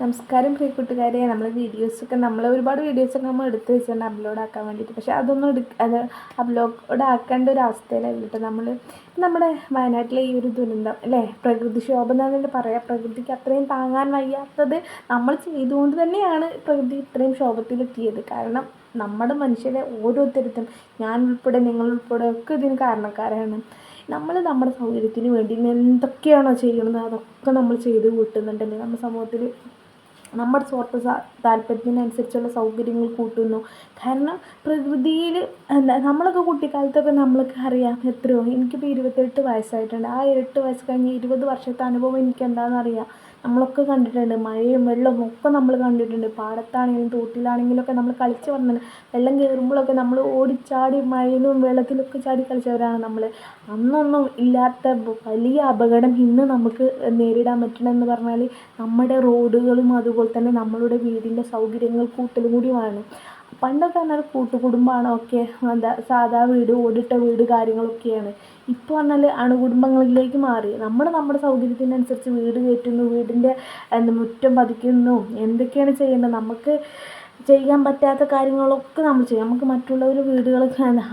നമസ്കാരം പ്രിയ കൂട്ടുകാരെ. നമ്മൾ വീഡിയോസൊക്കെ നമ്മൾ ഒരുപാട് വീഡിയോസൊക്കെ നമ്മൾ എടുത്ത് വെച്ചിട്ടുണ്ട് അപ്ലോഡ് ആക്കാൻ വേണ്ടിയിട്ട്. പക്ഷേ അതൊന്നും എടുക്ക അത് അപ്ലോഡ് ആക്കേണ്ട ഒരു അവസ്ഥയിലായിരുന്നു കേട്ടോ നമ്മൾ നമ്മുടെ വയനാട്ടിലെ ഈ ഒരു ദുരന്തം അല്ലേ? പ്രകൃതിക്ഷോഭം എന്നാണ് പറയാം. പ്രകൃതിക്ക് അത്രയും താങ്ങാൻ വയ്യാത്തത് നമ്മൾ ചെയ്തുകൊണ്ട് തന്നെയാണ് പ്രകൃതി ഇത്രയും ക്ഷോഭത്തിലെത്തിയത് കാരണം നമ്മുടെ മനുഷ്യരെ ഓരോരുത്തരുത്തും ഞാൻ ഉൾപ്പെടെ നിങ്ങൾ ഉൾപ്പെടെ ഒക്കെ ഇതിന് കാരണക്കാരാണ്. നമ്മൾ നമ്മുടെ സൗകര്യത്തിന് വേണ്ടി എന്തൊക്കെയാണോ ചെയ്യുന്നത് അതൊക്കെ നമ്മൾ ചെയ്ത് കൂട്ടുന്നുണ്ടല്ലേ നമ്മുടെ സമൂഹത്തിൽ നമ്മുടെ സ്വാർത്ഥ താല്പര്യത്തിനനുസരിച്ചുള്ള സൗകര്യങ്ങൾ കൂട്ടുന്നു. കാരണം പ്രകൃതിയിൽ എന്താ നമ്മളൊക്കെ കുട്ടിക്കാലത്തൊക്കെ നമ്മൾക്ക് അറിയാം എത്രയോ. എനിക്കിപ്പോൾ ഇരുപത്തെട്ട് വയസ്സായിട്ടുണ്ട്. ആ എട്ട് വയസ്സ് കഴിഞ്ഞ് ഇരുപത് വർഷത്തെ അനുഭവം എനിക്ക് എന്താണെന്ന് അറിയാം നമ്മളൊക്കെ കണ്ടിട്ടുണ്ട്. മഴയും വെള്ളവും ഒക്കെ നമ്മൾ കണ്ടിട്ടുണ്ട്. പാടത്താണെങ്കിലും തോട്ടിലാണെങ്കിലും ഒക്കെ നമ്മൾ കളിച്ച് വന്നത് വെള്ളം കയറുമ്പോഴൊക്കെ നമ്മൾ ഓടിച്ചാടി മഴയിലും വെള്ളത്തിലൊക്കെ ചാടി കളിച്ചവരാണ് നമ്മൾ. അന്നൊന്നും ഇല്ലാത്ത വലിയ അപകടം ഇന്ന് നമുക്ക് നേരിടാൻ പറ്റണമെന്ന് പറഞ്ഞാൽ നമ്മുടെ റോഡുകളും അതുപോലെ തന്നെ നമ്മളുടെ വീടിന്റെ സൗകര്യങ്ങൾ കൂട്ടലും കൂടിയുമാണ്. പണ്ടൊക്കെ പറഞ്ഞാൽ കൂട്ടുകുടുംബമാണ് ഒക്കെ എന്താ സാധാ വീട് ഓടിട്ട വീട് കാര്യങ്ങളൊക്കെയാണ്. ഇപ്പോൾ പറഞ്ഞാൽ അണുകുടുംബങ്ങളിലേക്ക് മാറി. നമ്മൾ നമ്മുടെ സൗകര്യത്തിനനുസരിച്ച് വീട് കയറ്റുന്നു വീടിന്റെ എന്താ മുറ്റം പതിക്കുന്നു എന്തൊക്കെയാണ് ചെയ്യേണ്ടത്? നമുക്ക് ചെയ്യാൻ പറ്റാത്ത കാര്യങ്ങളൊക്കെ നമ്മൾ ചെയ്യും. നമുക്ക് മറ്റുള്ളവർ വീടുകൾ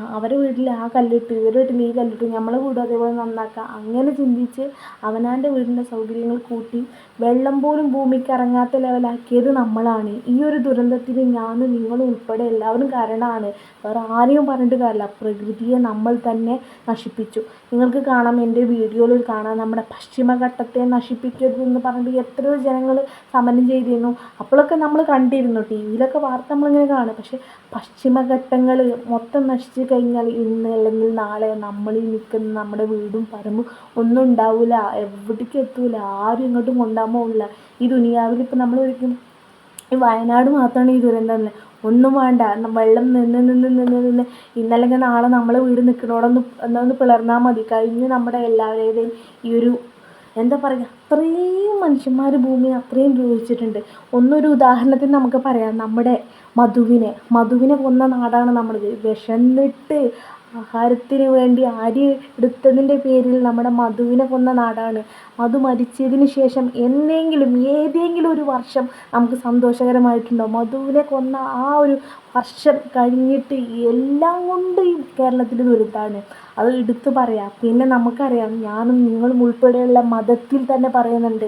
അവരെ വീട്ടിൽ ആ കല്ലിട്ട് ഇവരുടെ വീട്ടിൽ ഈ കല്ലിട്ട് നമ്മളെ വീട് അതേപോലെ നന്നാക്കുക അങ്ങനെ ചിന്തിച്ച് അവനവന്റെ വീടിന്റെ സൗകര്യങ്ങൾ കൂട്ടി വെള്ളം പോലും ഭൂമിക്ക് ഇറങ്ങാത്ത ലെവലാക്കിയത് നമ്മളാണ്. ഈ ഒരു ദുരന്തത്തിന് ഞാനും നിങ്ങളും ഉൾപ്പെടെ എല്ലാവരും കാരണമാണ്. വേറെ ആരെയും പറഞ്ഞിട്ട് കാര്യമില്ല. പ്രകൃതിയെ നമ്മൾ തന്നെ നശിപ്പിച്ചു. നിങ്ങൾക്ക് കാണാം എന്റെ വീഡിയോയിൽ കാണാം. നമ്മുടെ പശ്ചിമഘട്ടത്തെ നശിപ്പിക്കരുതെന്ന് പറഞ്ഞിട്ട് എത്രയോ ജനങ്ങൾ സമരം ചെയ്തിരുന്നു. അപ്പോഴൊക്കെ നമ്മൾ കണ്ടിരുന്നു. ടി വിയിലൊക്കെ വാർത്ത നമ്മളിങ്ങനെ കാണും. പക്ഷേ പശ്ചിമഘട്ടങ്ങൾ മൊത്തം നശിച്ചു കഴിഞ്ഞാൽ ഇന്ന് അല്ലെങ്കിൽ നാളെ നമ്മളിൽ നിൽക്കുന്ന നമ്മുടെ വീടും പറമ്പും ഒന്നും ഉണ്ടാവില്ല എവിടേക്കും എത്തൂല. ആരും ഇങ്ങോട്ടും കൊണ്ടുപോകാൻ ഉള്ള ഈ ദുനിയാവിൽ ഇപ്പം നമ്മൾ ഒരിക്കലും ഈ വയനാട് മാത്രമാണ് ഈ ദുരന്തം. ഒന്നും വേണ്ട. വെള്ളം നിന്ന് നിന്ന് നിന്ന് നിന്ന് ഇന്നല്ലെങ്കിൽ നാളെ നമ്മളെ വീട് നിൽക്കണോടൊന്ന് എന്നൊന്ന് പിളർന്നാൽ മതി. കഴിഞ്ഞ് നമ്മുടെ എല്ലാവരുടെയും ഈ ഒരു എന്താ പറയുക? അത്രയും മനുഷ്യന്മാർ ഭൂമിയെ അത്രയും ദ്രോഹിച്ചിട്ടുണ്ട് ഒന്നൊരു ഉദാഹരണത്തിന് നമുക്ക് പറയാം. നമ്മുടെ മധുവിനെ. മധുവിനെ കൊന്ന നാടാണ് നമ്മുടേത് വിശന്നിട്ട് ആഹാരത്തിന് വേണ്ടി അരി എടുത്തതിന്റെ പേരിൽ നമ്മുടെ മധുവിനെ കൊന്ന നാടാണ്. മധു മരിച്ചതിന് ശേഷം എന്നെങ്കിലും ഏതെങ്കിലും ഒരു വർഷം നമുക്ക് സന്തോഷകരമായിട്ടുണ്ടോ? മധുവിനെ കൊന്ന ആ ഒരു വർഷം കഴിഞ്ഞിട്ട് എല്ലാം കൊണ്ട് ഈ കേരളത്തിൽ ദുരിതമാണ് അത് എടുത്തു പറയാം. പിന്നെ നമുക്കറിയാം ഞാനും നിങ്ങളും ഉൾപ്പെടെയുള്ള മതത്തിൽ തന്നെ പറയുന്നുണ്ട്.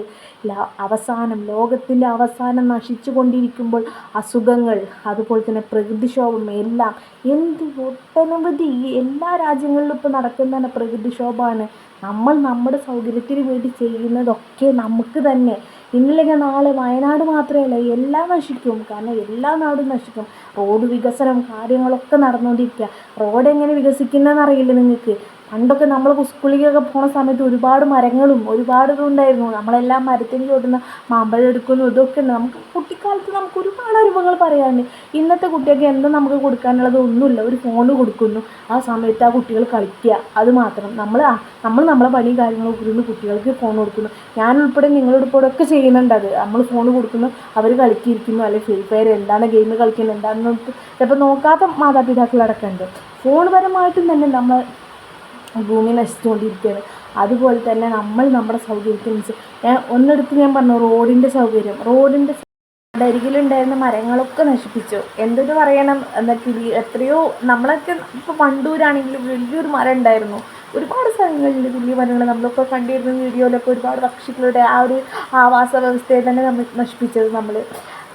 അവസാനം ലോകത്തിന്റെ അവസാനം നശിച്ചു കൊണ്ടിരിക്കുമ്പോൾ അസുഖങ്ങൾ അതുപോലെ തന്നെ പ്രകൃതിക്ഷോഭം എല്ലാം. എന്ത് ഒട്ടനവധി എല്ലാ രാജ്യങ്ങളിലും ഇപ്പോൾ നടക്കുന്ന പ്രകൃതിക്ഷോഭമാണ്. നമ്മൾ നമ്മുടെ സൗകര്യത്തിന് വേണ്ടി ചെയ്യുന്നതൊക്കെ നമുക്ക് തന്നെ. ഇന്നല്ലെങ്കിൽ നാളെ വയനാട് മാത്രമല്ല എല്ലാം നശിക്കും. കാരണം എല്ലാ നാടും നശിക്കും. റോഡ് വികസനം കാര്യങ്ങളൊക്കെ നടന്നുകൊണ്ടിരിക്കുക. റോഡ് എങ്ങനെ വികസിക്കുന്നതെന്ന് അറിയില്ല നിങ്ങൾക്ക്. പണ്ടൊക്കെ നമ്മൾ സ്കൂളിലേക്കൊക്കെ പോണ സമയത്ത് ഒരുപാട് മരങ്ങളും ഒരുപാട് ഇതുണ്ടായിരുന്നു. നമ്മളെല്ലാം മരത്തിന് ചോട്ടുന്ന മാമ്പഴം എടുക്കുന്നു ഇതൊക്കെ ഉണ്ട്. നമുക്ക് കുട്ടിക്കാലത്ത് നമുക്ക് ഒരുപാട് അനുഭവങ്ങൾ പറയാനുണ്ട്. ഇന്നത്തെ കുട്ടികൾക്ക് എന്താ നമുക്ക് കൊടുക്കാനുള്ളത് ഒന്നുമില്ല. ഒരു ഫോൺ കൊടുക്കുന്നു. ആ സമയത്ത് ആ കുട്ടികൾ കളിക്കുക. അത് മാത്രം. നമ്മൾ നമ്മൾ നമ്മളെ പണി കാര്യങ്ങളൊക്കെ ഇരുന്ന് കുട്ടികൾക്ക് ഫോൺ കൊടുക്കുന്നു. ഞാൻ ഉൾപ്പെടെ നിങ്ങളുൾപ്പെടെ ഒക്കെ ചെയ്യുന്നുണ്ട് അത്. നമ്മൾ ഫോൺ കൊടുക്കുന്നു. അവർ കളിക്കിയിരിക്കുന്നു അല്ലെങ്കിൽ ഫ്രീ ഫയർ എന്താണ് ഗെയിം കളിക്കുന്നത്? എന്താണെന്ന് ചിലപ്പോൾ നോക്കാത്ത മാതാപിതാക്കളടക്കം ഉണ്ട്. ഫോൺ പരമായിട്ടും തന്നെ നമ്മൾ ഭൂമി നശിച്ചുകൊണ്ടിരിക്കുകയാണ്. അതുപോലെ തന്നെ നമ്മൾ നമ്മുടെ സൗകര്യത്തിനനുസരിച്ച് ഞാൻ ഒന്നെടുത്ത് ഞാൻ പറഞ്ഞു റോഡിന്റെ സൗകര്യം. റോഡിന്റെ അരികിലുണ്ടായിരുന്ന മരങ്ങളൊക്കെ നശിപ്പിച്ചു. എന്തൊരു പറയണം? എന്താ കിളി എത്രയോ നമ്മളൊക്കെ ഇപ്പോൾ വണ്ടൂരാണെങ്കിലും വലിയൊരു മരം ഉണ്ടായിരുന്നു ഒരുപാട് സ്ഥലങ്ങളിൽ വലിയ മരങ്ങൾ നമ്മളൊക്കെ കണ്ടിരുന്ന വീഡിയോയിലൊക്കെ ഒരുപാട് പക്ഷികളുടെ ആ ഒരു ആവാസ വ്യവസ്ഥയെ തന്നെ നമ്മൾ നശിപ്പിച്ചത് നമ്മൾ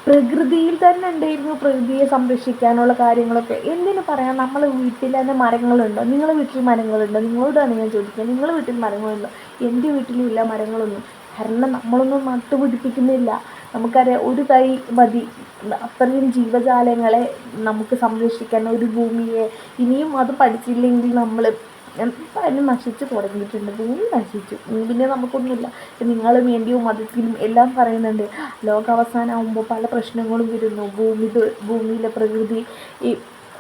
പ്രകൃതിയിൽ തന്നെ ഉണ്ടായിരുന്നു പ്രകൃതിയെ സംരക്ഷിക്കാനുള്ള കാര്യങ്ങളൊക്കെ. എന്തിനു പറയാം? നമ്മൾ വീട്ടിൽ തന്നെ മരങ്ങളുണ്ടോ? നിങ്ങളെ വീട്ടിൽ മരങ്ങളുണ്ടോ? നിങ്ങളോടാണ് ഞാൻ ചോദിക്കുന്നത്. നിങ്ങളുടെ വീട്ടിൽ മരങ്ങളുണ്ടോ? എന്റെ വീട്ടിലും ഇല്ല മരങ്ങളൊന്നും. കാരണം നമ്മളൊന്നും നട്ടുപിടിപ്പിക്കുന്നില്ല. നമുക്കറിയാം ഒരു തൈ മതി. അത്രയും ജീവജാലങ്ങളെ നമുക്ക് സംരക്ഷിക്കാൻ ഒരു ഭൂമിയെ. ഇനിയും അത് പഠിച്ചില്ലെങ്കിൽ നമ്മൾ എന്തായാലും നശിച്ചു തുടങ്ങിയിട്ടുണ്ട്. ഭൂമി നശിച്ചു. പിന്നെ നമുക്കൊന്നുമില്ല. നിങ്ങൾ വേണ്ടിയും മതത്തിലും എല്ലാം പറയുന്നുണ്ട്. ലോകാവസാനമാകുമ്പോൾ പല പ്രശ്നങ്ങളും വരുന്നു. ഭൂമി ഭൂമിയിലെ പ്രകൃതി ഈ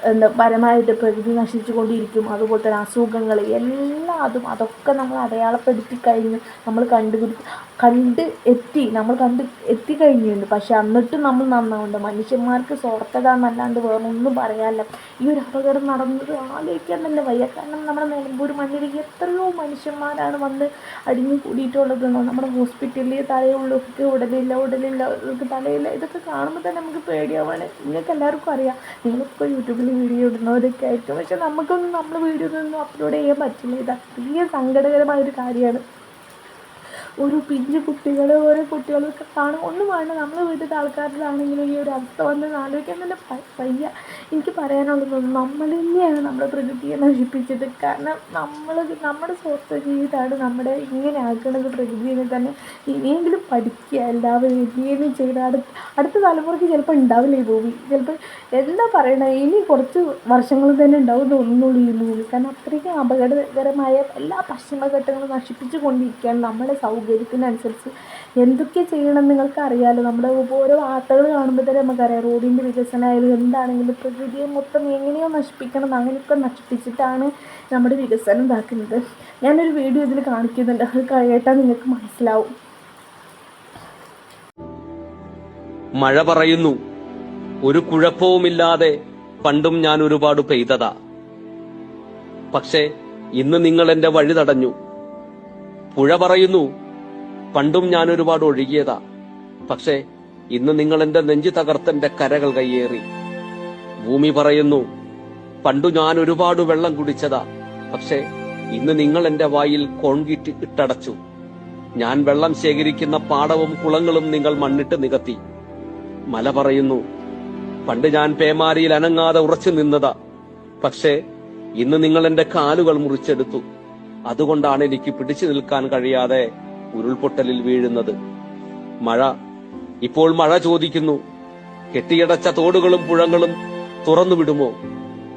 എന്താ പരമായിട്ട് പ്രകൃതി നശിച്ചുകൊണ്ടിരിക്കും. അതുപോലെ തന്നെ അസുഖങ്ങൾ എല്ലാം അതും അതൊക്കെ നമ്മൾ അടയാളപ്പെടുത്തി കഴിഞ്ഞ് നമ്മൾ കണ്ടുപിടിച്ച് കണ്ട് എത്തി നമ്മൾ കണ്ട് എത്തിക്കഴിഞ്ഞിട്ടുണ്ട് പക്ഷെ എന്നിട്ടും നമ്മൾ നന്നാവുന്നുണ്ട് മനുഷ്യന്മാർക്ക് സ്വാർത്ഥത എന്നല്ലാണ്ട് വേറെ ഒന്നും പറയാനില്ല. ഈ ഒരു അപകടം നടന്നത് ആലോചിക്കാൻ തന്നെ വയ്യ. കാരണം നമ്മുടെ നിലമ്പൂർ മണ്ണിലേക്ക് എത്രയോ മനുഷ്യന്മാരാണ് വന്ന് അടിഞ്ഞു കൂടിയിട്ടുള്ളത്. നമ്മുടെ ഹോസ്പിറ്റലിൽ തലയുള്ളവർക്ക് ഉടലില്ല ഉടലില്ല ഇവർക്ക് തലയില്ല. ഇതൊക്കെ കാണുമ്പോൾ തന്നെ നമുക്ക് പേടിയാവാണ്. നിങ്ങൾക്ക് എല്ലാവർക്കും അറിയാം. നിങ്ങളിപ്പോൾ യൂട്യൂബിൽ വീഡിയോ ഇടുന്നവരൊക്കെ ആയിരിക്കും. പക്ഷെ നമുക്കൊന്നും നമ്മൾ വീഡിയോ ഒന്നും അപ്ലോഡ് ചെയ്യാൻ പറ്റില്ല. ഇത് അത്രയും സങ്കടകരമായൊരു കാര്യമാണ്. ഒരു പിഞ്ചു കുട്ടികൾ ഓരോ കുട്ടികളൊക്കെ കാണും. ഒന്നും വേണ്ട നമ്മൾ വീട്ടിലത്തെ ആൾക്കാരിലാണെങ്കിലും ഈ ഒരു അവസ്ഥ വന്ന് ആലോചിക്കാൻ തന്നെ പയ്യ എനിക്ക് പറയാനുള്ളത് നമ്മൾ തന്നെയാണ് നമ്മുടെ പ്രകൃതിയെ നശിപ്പിച്ചത്. കാരണം നമ്മൾ നമ്മുടെ സ്വസ്ഥ ജീവിതമാണ് നമ്മുടെ ഇങ്ങനെ ആക്കുന്നത് പ്രകൃതിയെ തന്നെ. ഇനിയെങ്കിലും പഠിക്കുക എല്ലാവരും ഇനിയെങ്കിലും ചെയ്ത് അടുത്ത അടുത്ത തലമുറയ്ക്ക് ചിലപ്പോൾ ഉണ്ടാവില്ല ഈ ഭൂമി? ചിലപ്പോൾ എന്താ പറയണത് ഇനി കുറച്ച് വർഷങ്ങൾ തന്നെ ഉണ്ടാവും തോന്നുന്നുള്ളൂ ഈ ഭൂമി. കാരണം അത്രയ്ക്കും അപകടകരമായ എല്ലാ പശ്ചിമഘട്ടങ്ങളും നശിപ്പിച്ചു കൊണ്ടിരിക്കുകയാണ് നമ്മുടെ സൗകര്യത്തിനനുസരിച്ച് എന്തൊക്കെ ചെയ്യണം നിങ്ങൾക്ക് അറിയാമല്ലോ നമ്മുടെ ഓരോ വാർത്തകൾ കാണുമ്പോൾ തന്നെ നമുക്കറിയാം. റോഡിന്റെ വികസനമായാലും എന്താണെങ്കിലും പ്രകൃതിയെ മൊത്തം എങ്ങനെയോ നശിപ്പിക്കണം. അങ്ങനെയൊക്കെ നശിപ്പിച്ചിട്ടാണ് നമ്മുടെ വികസനം ഇതാക്കുന്നത്. ഞാനൊരു വീഡിയോ ഇതിൽ കാണിക്കുന്നുണ്ട്. അത് കേട്ടാൽ നിങ്ങൾക്ക് മനസ്സിലാവും. മഴ പറയുന്നു. ഒരു കുഴപ്പവുമില്ലാതെ പണ്ടും ഞാൻ ഒരുപാട് പെയ്തതാ. പക്ഷേ ഇന്ന് നിങ്ങൾ എന്റെ വഴി തടഞ്ഞു. പുഴ പറയുന്നു പണ്ടും ഞാൻ ഒരുപാട് ഒഴുകിയതാ. പക്ഷേ ഇന്ന് നിങ്ങൾ എന്റെ നെഞ്ചു തകർത്തെന്റെ കരകൾ കയ്യേറി. ഭൂമി പറയുന്നു പണ്ടു ഞാൻ ഒരുപാട് വെള്ളം കുടിച്ചതാ. പക്ഷേ ഇന്ന് നിങ്ങൾ എന്റെ വായിൽ കോൺക്രീറ്റ് ഇട്ടടച്ചു. ഞാൻ വെള്ളം ശേഖരിക്കുന്ന പാടവും കുളങ്ങളും നിങ്ങൾ മണ്ണിട്ട് നികത്തി. മല പറയുന്നു പണ്ട് ഞാൻ പേമാരിയിൽ അനങ്ങാതെ ഉറച്ചു നിന്നതാ. പക്ഷേ ഇന്ന് നിങ്ങൾ എന്റെ കാലുകൾ മുറിച്ചെടുത്തു. അതുകൊണ്ടാണ് എനിക്ക് പിടിച്ചു നിൽക്കാൻ കഴിയാതെ ഉരുൾപൊട്ടലിൽ വീഴുന്നത്. മഴ. ഇപ്പോൾ മഴ ചോദിക്കുന്നു. കെട്ടിയടച്ച തോടുകളും പുഴകളും തുറന്നു വിടുമോ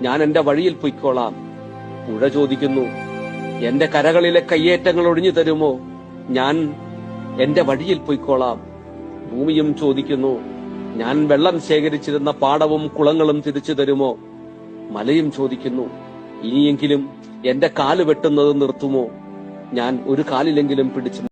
ഞാൻ എന്റെ വഴിയിൽ പൊയ്ക്കോളാം. പുഴ ചോദിക്കുന്നു. എന്റെ കരകളിലെ കയ്യേറ്റങ്ങൾ ഒഴിഞ്ഞു തരുമോ? ഞാൻ എന്റെ വഴിയിൽ പൊയ്ക്കോളാം. ഭൂമിയും ചോദിക്കുന്നു. ഞാൻ വെള്ളം ശേഖരിച്ചിരുന്ന പാടവും കുളങ്ങളും തിരിച്ചു തരുമോ? മലയും ചോദിക്കുന്നു. ഇനിയെങ്കിലും എന്റെ കാൽ വെട്ടുന്നത് നിർത്തുമോ? ഞാൻ ഒരു കാലിലെങ്കിലും പിടിച്ചു